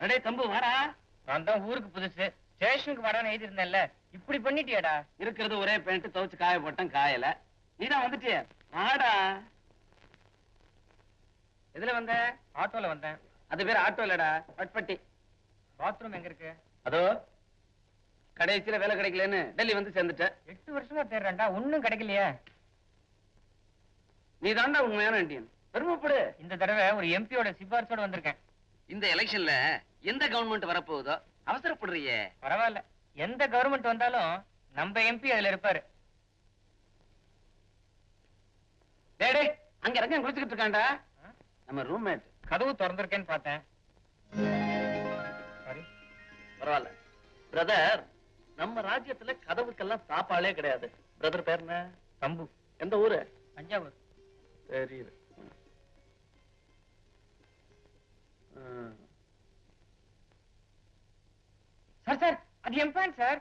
அடே தம்பு வாடா. நான் தான் ஊருக்கு புதுசு. ஸ்டேஷனுக்கு வரான்னு எழுதி இருந்தேன்ல இப்படி பண்ணிட்டியாடா. இருக்கிறது ஒரே பேண்ட் துவைச்சு காய போட்டேன் காயல. நீதான் வந்துட்டிய. வாடா. எதுல வந்த? ஆட்டோல வந்தேன். அது பேர் ஆட்டோ இல்லடா பட்பட்டி. பாத்ரூம் எங்க இருக்கு? அதோ கடைசியில வேலை கிடைக்கலன்னு டெல்லி வந்து சேர்ந்துட்ட எட்டு வருஷமா தேடுறேன்டா ஒண்ணும் கிடைக்கலையே. நீ தாண்டா உண்மையான இண்டியன் பெருமைப்படு. இந்த தடவை ஒரு எம்பியோட சிபாரிசோட வந்திருக்கேன். இந்த எலெக்ஷன்ல எந்த கவர்மெண்ட் வரப்போகுதோ அவசரப்படுறியே. பரவாயில்ல. எந்த கவர்மெண்ட் வந்தாலும் நம்ம எம்பி அதுல இருப்பாரு. அங்க இறங்க குளிச்சுக்கிட்டு இருக்கான்டா. நம்ம ரூம்மேட் கதவு திறந்திருக்கேன்னு பார்த்தேன். சாரி பரவாயில்ல. பிரதர் நம்ம ராஜ்யத்துல கதவுக்கெல்லாம் சாப்பாடே கிடையாது. பிரதர் பேர் என்ன? தம்பு. எந்த ஊரு? தஞ்சாவூர். தெரியுது. சார் சார் அது என் பேன் சார்?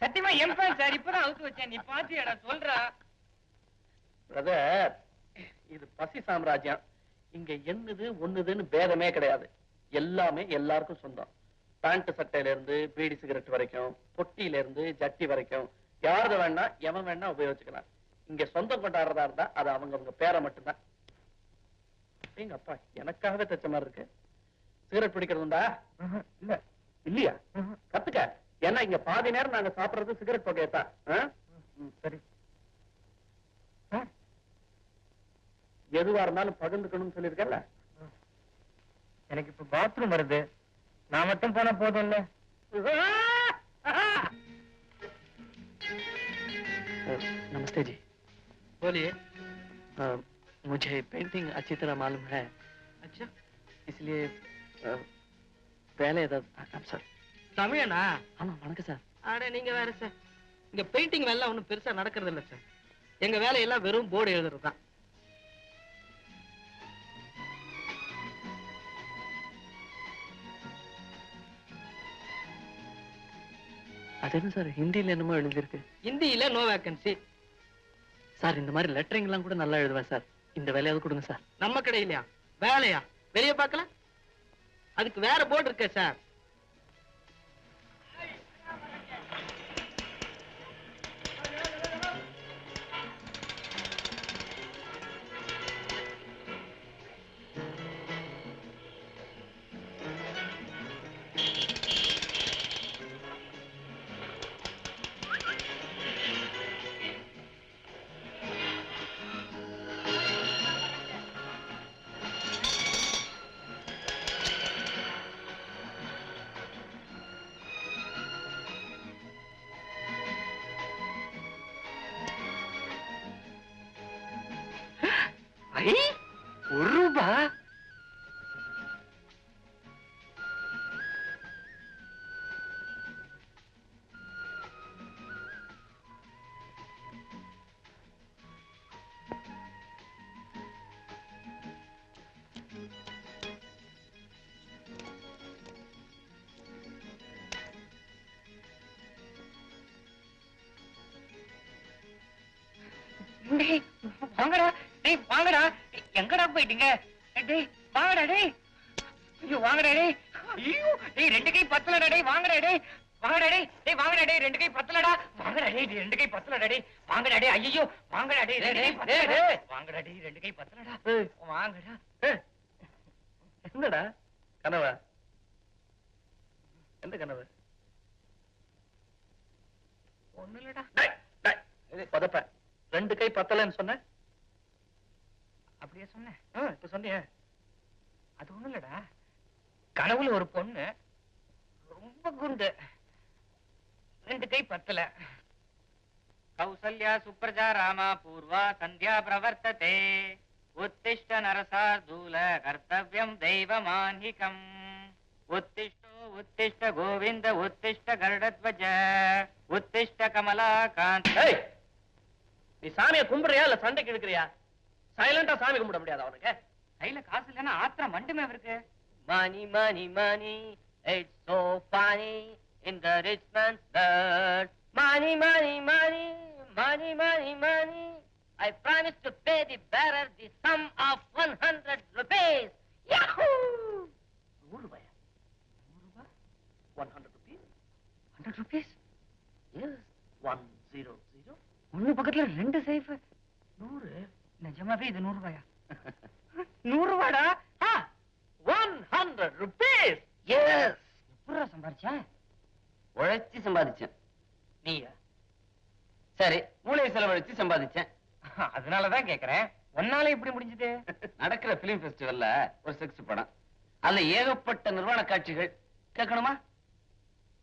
சத்தியமா என் பேன் சார். இப்பதான் அவுத்து வச்சேன். நீ பாத்தியாடா சொல்றா. பிரதர் இது பசி சாம்ராஜ்யம். இங்க என்னது ஒண்ணுதுன்னு பேதமே கிடையாது. எல்லாமே எல்லாருக்கும் சொந்தம். பேண்ட் சட்டையில இருந்து பீடி சிகரெட் வரைக்கும் பொட்டியில இருந்து ஜட்டி வரைக்கும். யாரது வேணா எவன் வேணா உபயோகிச்சுக்கலாம். இங்க சொந்தம் கொண்டாடுறதா இருந்தா அது அவங்க அவங்க பேரை மட்டும்தான். எங்க அப்பா எனக்காகவே தச்ச மாதிரி இருக்கு. சிகரெட் பிடிக்கிறதுண்டா இல்ல. இல்லையா? கத்துக்க. ஏன்னா இங்க பாதி நேரம் நாங்க சாப்பிடுறது சிகரெட் புகையத்தான் சரி. எதுவா இருந்தாலும் பகிர்ந்துக்கணும்னு சொல்லியிருக்கல எனக்கு இப்ப பாத்ரூம் வருது. நான் மட்டும் போனா போதும் இல்ல நமஸ்தே अ, मुझे पेंटिंग अच्छी तरह मालूम है அச்சா इसलिए अ, வேலை ஏதாவது சார் தமிழனா ஆமா வணக்கம் சார் அட நீங்க வேற சார் இங்க பெயிண்டிங் வேலை ஒண்ணும் பெருசா நடக்கிறது இல்ல சார் எங்க வேலையெல்லாம் வெறும் போர்டு எழுதுறது தான் அது என்ன சார் ஹிந்தில என்னமோ எழுதியிருக்கு ஹிந்தியில நோ வேக்கன்சி சார் இந்த மாதிரி லெட்டரிங் எல்லாம் கூட நல்லா எழுதுவேன் சார். இந்த வேலையாவது கொடுங்க சார். நம்ம கிடையிலையா? வேலையா? வெளிய பார்க்கல? அதுக்கு வேற போர்டு இருக்க சார். ஐ ஒரு ரூபா டேய், வாங்கடா டேய் வாங்கடா. எங்கடா போயிட்டீங்க? டேய் வாங்கடா டேய். ஐயோ வாங்கடா டேய். ஐயோ டேய் ரெண்டு கை பத்தலடா டேய். வாங்கடா டேய். வாங்கடா டேய். டேய் வாங்கடா டேய். ரெண்டு கை பத்தலடா. வாங்கடா டேய் ரெண்டு கை பத்தலடா டேய். வாங்கடா டேய். ஐயோ வாங்கடா டேய். ரெண்டு கை பத்தலடா. வாங்கடா டேய். ரெண்டு கை பத்தலடா. வாங்கடா. என்னடா? கனவா? எந்த கனவு? ஒண்ணு இல்லடா டேய், டேய், இது பதப்ப. ரெண்டு கை பத்தலன்னு சொன்ன? அப்படியே சொன்னேன். இப்ப சொன்னியே. அது ஒண்ணும் இல்லடா. கனவுல ஒரு பொண்ணு ரொம்ப குண்டு ரெண்டு கை பத்தல. கௌசல்யா சுப்ரஜா ராமா பூர்வா சந்தியா பிரவர்த்ததே. உத்திஷ்ட நரசார்தூல கர்த்தவியம் தெய்வமான்ஹிகம் உத்திஷ்டோ உத்திஷ்ட கோவிந்த உத்திஷ்ட கருடத்வஜ. உத்திஷ்ட கமலாகாந்த் ஏய் நீ சாமியை கும்பிடுறியா இல்ல சண்டைக்கு எடுக்கிறியா சைலண்டா சாமி கும்பிட முடியாதா உனக்கு கையில காசு இல்லைன்னா ஆத்திரம் மண்டுமே இருக்கு Money, money, money, it's so funny in the rich man's dirt. Money, money, money, money, money, money, I promise to pay the bearer the sum of 100 rupees. Yahoo! One hundred rupees hundred rupees Yes. One zero zero ஒண்ணு பக்கத்துல ரெண்டு சைஃப் நூறு நிஜமாவே இது நூறு ரூபாயா நூறு ரூபாடா ஒன் ஹண்ட்ரட் ருபீஸ் Yes. எப்படா உழைச்சி சம்பாதிச்சேன். நீயா? சரி மூளை செலவழிச்சு சம்பாதிச்சேன். அதனாலதான் கேக்குறேன். ஒன்னால இப்படி முடிஞ்சது? நடக்கிற பிலிம் ஃபெஸ்டிவல்ல ஒரு செக்ஸ் படம். அதுல ஏகப்பட்ட நிர்வாண காட்சிகள். கேட்கணுமா?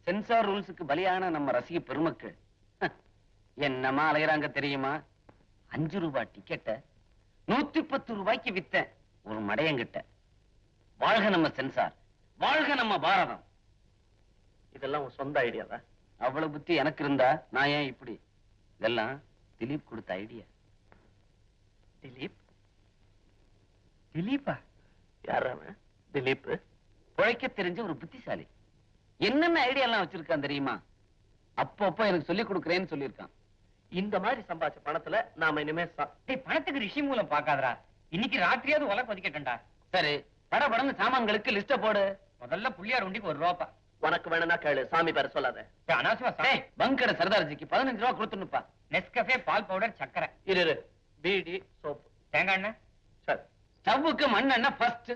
சென்சார் ரூல்ஸுக்கு பலியான நம்ம ரசிக பெருமக்கள். என்னமா அலையறாங்க தெரியுமா? அஞ்சு ரூபாய் டிக்கெட்ட நூத்தி பத்து ரூபாய்க்கு வித்தேன். ஒரு மடையங்கிட்ட. வாழ்க நம்ம சென்சார். வாழ்க நம்ம பாரதம். இதெல்லாம் உன் சொந்த ஐடியா தான். அவ்வளவு புத்தி எனக்கு இருந்தா நான் ஏன் இப்படி? இதெல்லாம் திலீப் கொடுத்த ஐடியா திலீப்? திலீப்பா? யார் அவன்? திலீப் பிழைக்க தெரிஞ்ச ஒரு புத்திசாலி. என்னென்ன ஐடியா எல்லாம் வச்சிருக்கான் தெரியுமா? அப்பப்போ எனக்கு சொல்லி கொடுக்கறேன்னு சொல்லியிருக்கான். இந்த மாதிரி சம்பாதிச்ச பணத்துல நாம இனிமே சா- டேய் பணத்துக்கு ரிஷி மூலம் பாக்காதடா இன்னைக்கு ராத்திரியாவது உலக கொதிக்கட்டா சரி படபடன்னு சாமான்களுக்கு லிஸ்ட போடு முதல்ல புள்ளியார் உண்டிக்கு ஒரு ரூபா உனக்கு வேணும்னா கேளு சாமி பேர சொல்லாத அனாவசியமா டேய் பங்கட சர்தார்ஜிக்கு பதினஞ்சு ரூபா கொடுத்துனுப்பா நெஸ்கஃபே பால் பவுடர் சக்கரை இரு இரு பீடி சோப்பு தேங்காய் எண்ணெய் சரி ஸ்டவ்வுக்கு மண்ணெண்ணெய் ஃபர்ஸ்ட்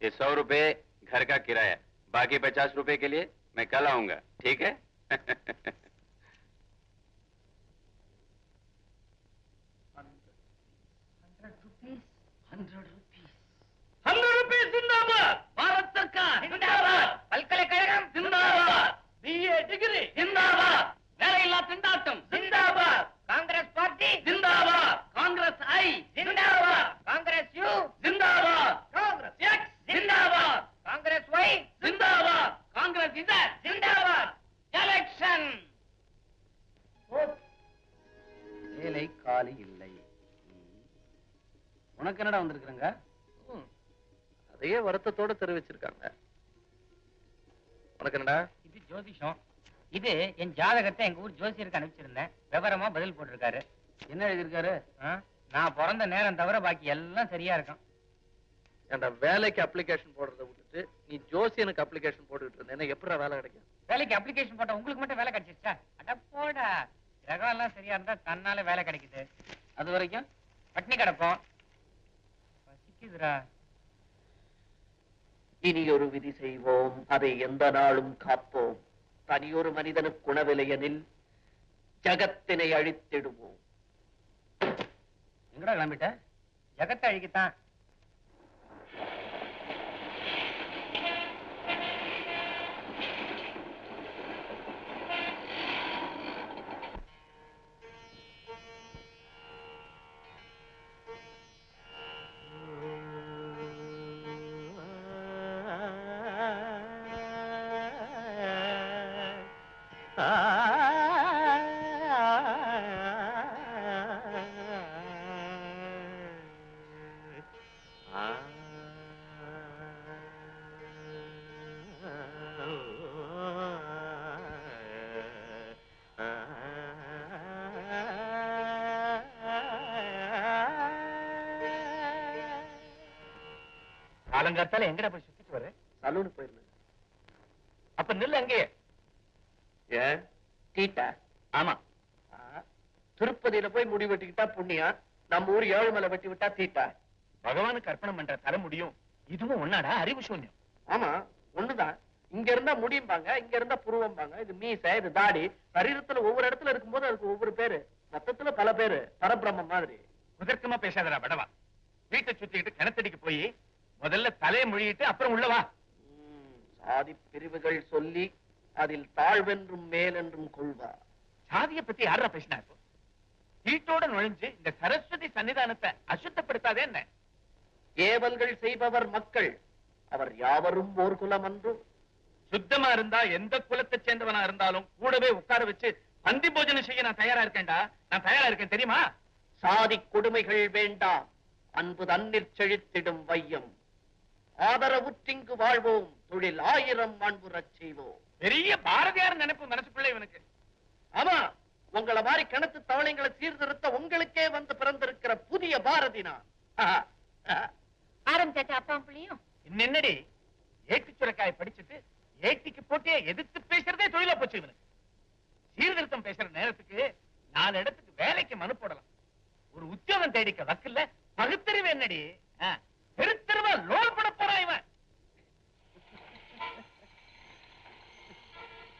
ये सौ रुपए घर का किराया बाकी पचास रुपए के लिए मैं कल आऊंगा ठीक है ஹண்ட்ரட் ருபீஸ் ஜிந்தாபாத் பாரத் சர்க்கார் ஜிந்தாபாத் பல்கலைக்கழகம் ஜிந்தாபாத் பிஏ டிகிரி! ஜிந்தாபாத் வேலையில்லா திண்டாட்டம்! ஜிந்தாபாத் காங்கிரஸ் பார்ட்டி. ஜிந்தாபாத் காங்கிரஸ் ஐ! ஜிந்தாபாத் காங்கிரஸ் யூ. ஜிந்தாபாத் காங்கிரஸ். எக்ஸ் ஜிந்தாபாத் காங்கிரஸ் ஒய். ஜிந்தாபாத் காங்கிரஸ் இசட்! ஜிந்தாபாத் எலெக்ஷன். வேலை காலி இல்லை. உனக்கு என்னடா வந்திருக்கிறங்க. அதையே வருத்தத்தோட தெரிவிச்சிருக்காங்க. உனக்கு என்னடா? இது ஜோதிஷம். இது என் ஜாதகத்தை எங்க ஊர் ஜோசியருக்கு அனுப்பிச்சிருந்தேன். விவரமா பதில் போட்டிருக்காரு. என்ன எழுதியிருக்காரு? நான் பிறந்த நேரம் தவிர பாக்கி எல்லாம் சரியா இருக்கும். ஏன்டா வேலைக்கு அப்ளிகேஷன் போடுறத விட்டுட்டு நீ ஜோசியனுக்கு அப்ளிகேஷன் போட்டுக்கிட்டு இருந்தேன்னா எப்படிடா வேலை கிடைக்கும்? வேலைக்கு அப்ளிகேஷன் போட்டா உங்களுக்கு மட்டும் வேலை கிடைச்சிருச்சா? அட போடா. கிரகம் எல்லாம் சரியா இருந்தா தன்னால வேலை கிடைக்குது. அது வரைக்கும்? பட்னி கிடப்போம் பசிக்குதுடா இனி ஒரு விதி செய்வோம் அதை எந்த நாளும் காப்போம். தனியொரு மனிதனுக்கு உணவிலையனில் ஜகத்தினை அழித்திடுவோம். எங்கடா கிளம்பிட்ட? ஜகத்தை அழிக்கத்தான். காலங்காத்தால எங்கடா போய் சுத்திட்டு வர சலூனுக்கு போயிருந்தேன். அப்ப நில்லு அங்கேயே. ஏன் தீட்டா? ஆமா. திருப்பதியில போய் முடி வெட்டிக்கிட்டா புண்ணியம் நம்ம ஊர் ஏழுமலை வெட்டி விட்டா தீட்டா? பகவானுக்கு அர்ப்பணம் பண்ற தர முடியும். இதுவும் ஒன்னாடா? அறிவு சூன்யம். ஆமா ஒண்ணுதான். இங்க இருந்தா முடியும்பாங்க இங்க இருந்தா புருவம்பாங்க. இது மீசை இது தாடி. சரீரத்துல ஒவ்வொரு இடத்துல இருக்கும்போது அதுக்கு ஒவ்வொரு பேரு. மொத்தத்துல பல பேரு. பரபிரம்மம் மாதிரி. குதர்க்கமா பேசாதடா படவா. வீட்டை சுத்திக்கிட்டு கிணத்தடிக்கு போய் முதல்ல தலையை மொழியிட்டு அப்புறம் உள்ள வா. ம், சாதி பிரிவுகள் சொல்லி அதில் தாழ்வென்றும் மேலென்றும் கொள்வா. சாதிய பத்தி யாரா பேசினா இப்போ? வீட்டோட நுழைஞ்சு இந்த சரஸ்வதி சன்னிதானத்தை அசுத்தப்படுத்தாதே என்ன? ஏவல்கள் செய்பவர் மக்கள் அவர் யாவரும் ஓர் குலம் அன்று. சுத்தமா இருந்தா எந்த குலத்தை சேர்ந்தவனா இருந்தாலும் கூடவே உட்கார வச்சு பந்தி போஜனம் செய்ய நான் தயாரா இருக்கேன்டா. நான் தயாரா இருக்கேன் தெரியுமா? சாதி கொடுமைகள் வேண்டாம் அன்பு தன்னிற் செழித்திடும் வையம். ஆதரவுற்றிங்கு வாழ்வோம். தொழில் ஆயிரம் மாண்புறச் செய்வோம். பெரிய பாரதியார் நினைப்பு மனசுக்குள்ள இவனுக்கு. ஆமா உங்க உங்கள மாதிரி கிணத்து தவளைங்களை சீர்திருத்த உங்களுக்கே வந்து பிறந்திருக்கிற புதிய பாரதி நான். ஆரம்பிச்சாச்சா அப்பா பிள்ளையும். என்னடி? ஏட்டி சுரக்காய் படிச்சுட்டு ஏட்டிக்கு போட்டியே எதிர்த்து பேசுறதே தொழிலா போச்சு இவனுக்கு. சீர்திருத்தம் பேசுற நேரத்துக்கு நாலு இடத்துக்கு வேலைக்கு மனு போடலாம். ஒரு உத்தியோகம் தேடிக்க வக்கில்ல பகுத்தறிவு என்னடி?